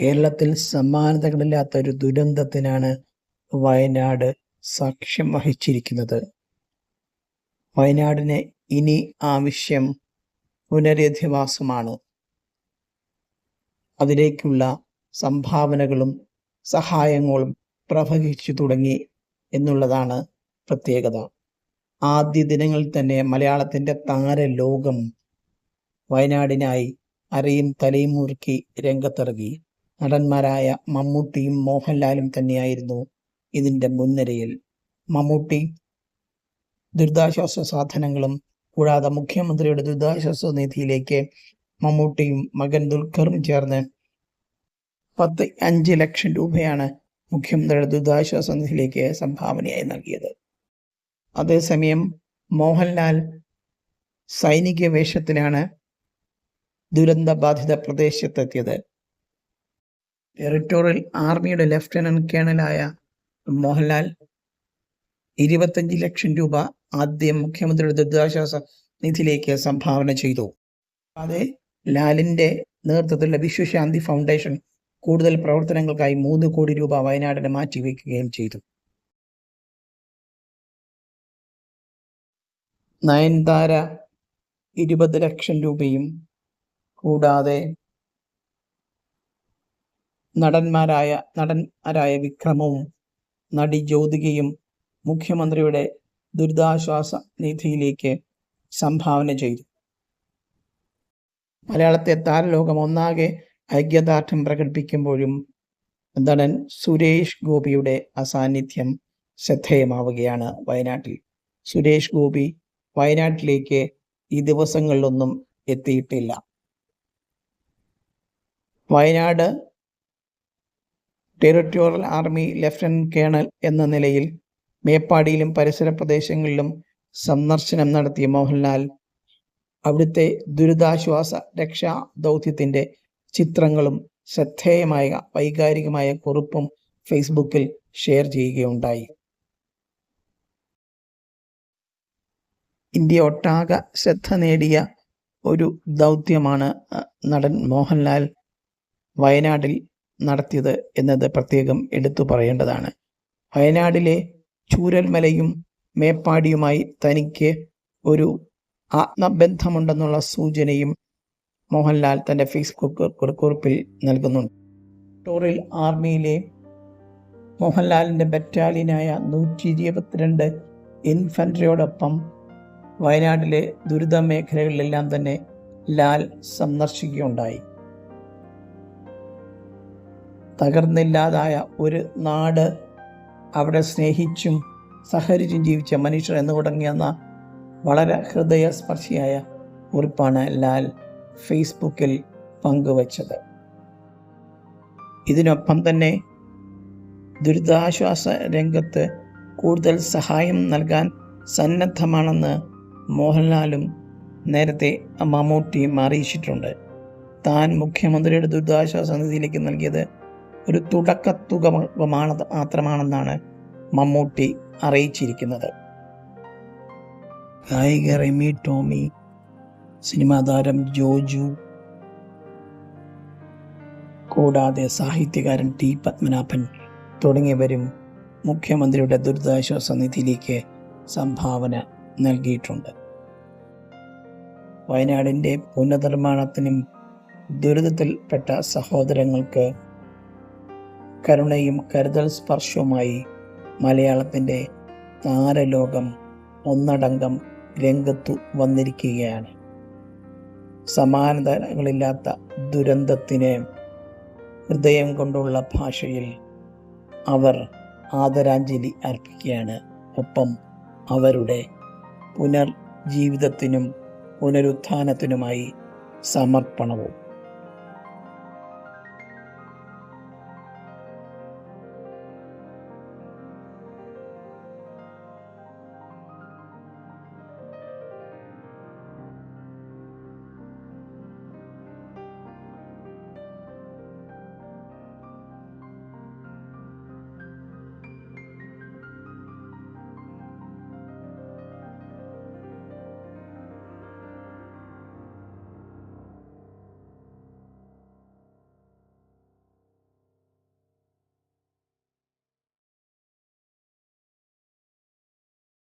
കേരളത്തിൽ സമാനതകളില്ലാത്ത ഒരു ദുരന്തത്തിനാണ് വയനാട് സാക്ഷ്യം വഹിച്ചിരിക്കുന്നത്. വയനാടിന് ഇനി ആവശ്യം പുനരധിവാസമാണ്. അതിലേക്കുള്ള സംഭാവനകളും സഹായങ്ങളും പ്രവഹിച്ചു തുടങ്ങി എന്നുള്ളതാണ് പ്രത്യേകത. ആദ്യ ദിനങ്ങളിൽ തന്നെ മലയാളത്തിന്റെ താരലോകം വയനാടിനായി അരയും തലയും മുറുക്കി രംഗത്തിറങ്ങി. നടന്മാരായ മമ്മൂട്ടിയും മോഹൻലാലും തന്നെയായിരുന്നു ഇതിന്റെ മുൻനിരയിൽ. മമ്മൂട്ടി ദുരിതാശ്വാസ സാധനങ്ങളും കൂടാതെ മുഖ്യമന്ത്രിയുടെ ദുരിതാശ്വാസ നിധിയിലേക്ക് മമ്മൂട്ടിയും മകൻ ദുൽഖറും ചേർന്ന് പത്ത് അഞ്ച് ലക്ഷം രൂപയാണ് മുഖ്യമന്ത്രിയുടെ ദുരിതാശ്വാസ നിധിയിലേക്ക് സംഭാവനയായി നൽകിയത്. അതേസമയം മോഹൻലാൽ സൈനിക വേഷത്തിലാണ് ദുരന്ത ബാധിത പ്രദേശത്തെത്തിയത്. ടെറിട്ടോറിയൽ ആർമിയുടെ ലഫ്റ്റനന്റ് കേണലായ മോഹൻലാൽ ഇരുപത്തഞ്ച് ലക്ഷം രൂപ ആദ്യം മുഖ്യമന്ത്രിയുടെ ദുരിതാശ്വാസ നിധിയിലേക്ക് സംഭാവന ചെയ്തു. അതെ ലാലിന്റെ നേതൃത്വത്തിലുള്ള വിശ്വശാന്തി ഫൗണ്ടേഷൻ കൂടുതൽ പ്രവർത്തനങ്ങൾക്കായി മൂന്ന് കോടി രൂപ വയനാടിന് മാറ്റിവെക്കുകയും ചെയ്തു. നയൻതാര ഇരുപത് ലക്ഷം രൂപയും കൂടാതെ നടന്മാരായ നടന്മാരായ വിക്രമവും നടി ജ്യോതികയും മുഖ്യമന്ത്രിയുടെ ദുരിതാശ്വാസ നിധിയിലേക്ക് സംഭാവന ചെയ്തു. മലയാളത്തെ താരലോകം ഒന്നാകെ ഐക്യദാർഢ്യം പ്രകടിപ്പിക്കുമ്പോഴും നടൻ സുരേഷ് ഗോപിയുടെ അസാന്നിധ്യം ശ്രദ്ധേയമാവുകയാണ് വയനാട്ടിൽ. സുരേഷ് ഗോപി വയനാട്ടിലേക്ക് ഈ ദിവസങ്ങളിലൊന്നും എത്തിയിട്ടില്ല. Wayanad territorial army lieutenant colonel എന്ന നിലയിൽ മേപ്പാടിയിലും പരിസര പ്രദേശങ്ങളിലും സന്ദർശനം നടത്തിയ മോഹൻലാൽ അവിടുത്തെ ദുരിതാശ്വാസ രക്ഷാ ദൗത്യത്തിന്റെ ചിത്രങ്ങളും ശ്രദ്ധേയമായ വൈകാരികമായ കുറിപ്പും ഫേസ്ബുക്കിൽ ഷെയർ ചെയ്യുകയുണ്ടായി. ഇന്ത്യ ഒട്ടാകെ ശ്രദ്ധ നേടിയ ഒരു ദൗത്യമാണ് നടൻ മോഹൻലാൽ വയനാട്ടിൽ നടത്തിയത് എന്നത് പ്രത്യേകം എടുത്തു പറയേണ്ടതാണ്. വയനാടിലെ ചൂരൽമലയും മേപ്പാടിയുമായി തനിക്ക് ഒരു ആത്മബന്ധമുണ്ടെന്നുള്ള സൂചനയും മോഹൻലാൽ തന്റെ ഫേസ്ബുക്ക് കുറിപ്പിൽ നൽകുന്നുണ്ട്. ടോറിൽ ആർമിയിലെ മോഹൻലാലിന്റെ ബറ്റാലിയനായ നൂറ്റി ഇരുപത്തിരണ്ട് ഇൻഫൻട്രിയോടൊപ്പം വയനാട്ടിലെ ദുരിത മേഖലകളിലെല്ലാം തന്നെ ലാൽ സന്ദർശിക്കുകയുണ്ടായി. തകർന്നില്ലാതായ ഒരു നാട് അവിടെ സ്നേഹിച്ചും സഹരിച്ചും ജീവിച്ച മനുഷ്യർ എന്ന് തുടങ്ങിയെന്ന വളരെ ഹൃദയസ്പർശിയായ കുറിപ്പാണ് ലാൽ ഫേസ്ബുക്കിൽ പങ്കുവച്ചത്. ഇതിനൊപ്പം തന്നെ ദുരിതാശ്വാസ രംഗത്ത് കൂടുതൽ സഹായം നൽകാൻ സന്നദ്ധമാണെന്ന് മോഹൻലാലും നേരത്തെ മമ്മൂട്ടിയും അറിയിച്ചിട്ടുണ്ട്. താൻ മുഖ്യമന്ത്രിയുടെ ദുരിതാശ്വാസ നിധിയിലേക്ക് നൽകിയത് ഒരു തുടക്കത്തുക മാത്രമാണെന്നാണ് മമ്മൂട്ടി അറിയിച്ചിരിക്കുന്നത്. ഗായിക റെമി ടോമി സിനിമാ താരം ജോജു കൂടാതെ സാഹിത്യകാരൻ ടി പത്മനാഭൻ തുടങ്ങിയവരും മുഖ്യമന്ത്രിയുടെ ദുരിതാശ്വാസ നിധിയിലേക്ക് സംഭാവന നൽകിയിട്ടുണ്ട്. വയനാടിന്റെ പുനർനിർമ്മാണത്തിനും ദുരിതത്തിൽപ്പെട്ട സഹോദരങ്ങൾക്ക് കരുണയും കരുതൽ സ്പർശവുമായി മലയാളത്തിന്റെ താരലോകം ഒന്നടങ്കം രംഗത്തു വന്നിരിക്കുകയാണ്. സമാനതകളില്ലാത്ത ദുരന്തത്തിന് ഹൃദയം കൊണ്ടുള്ള ഭാഷയിൽ അവർ ആദരാഞ്ജലി അർപ്പിക്കുകയാണ്. ഒപ്പം അവരുടെ പുനർജീവിതത്തിനും പുനരുത്ഥാനത്തിനുമായി സമർപ്പണവും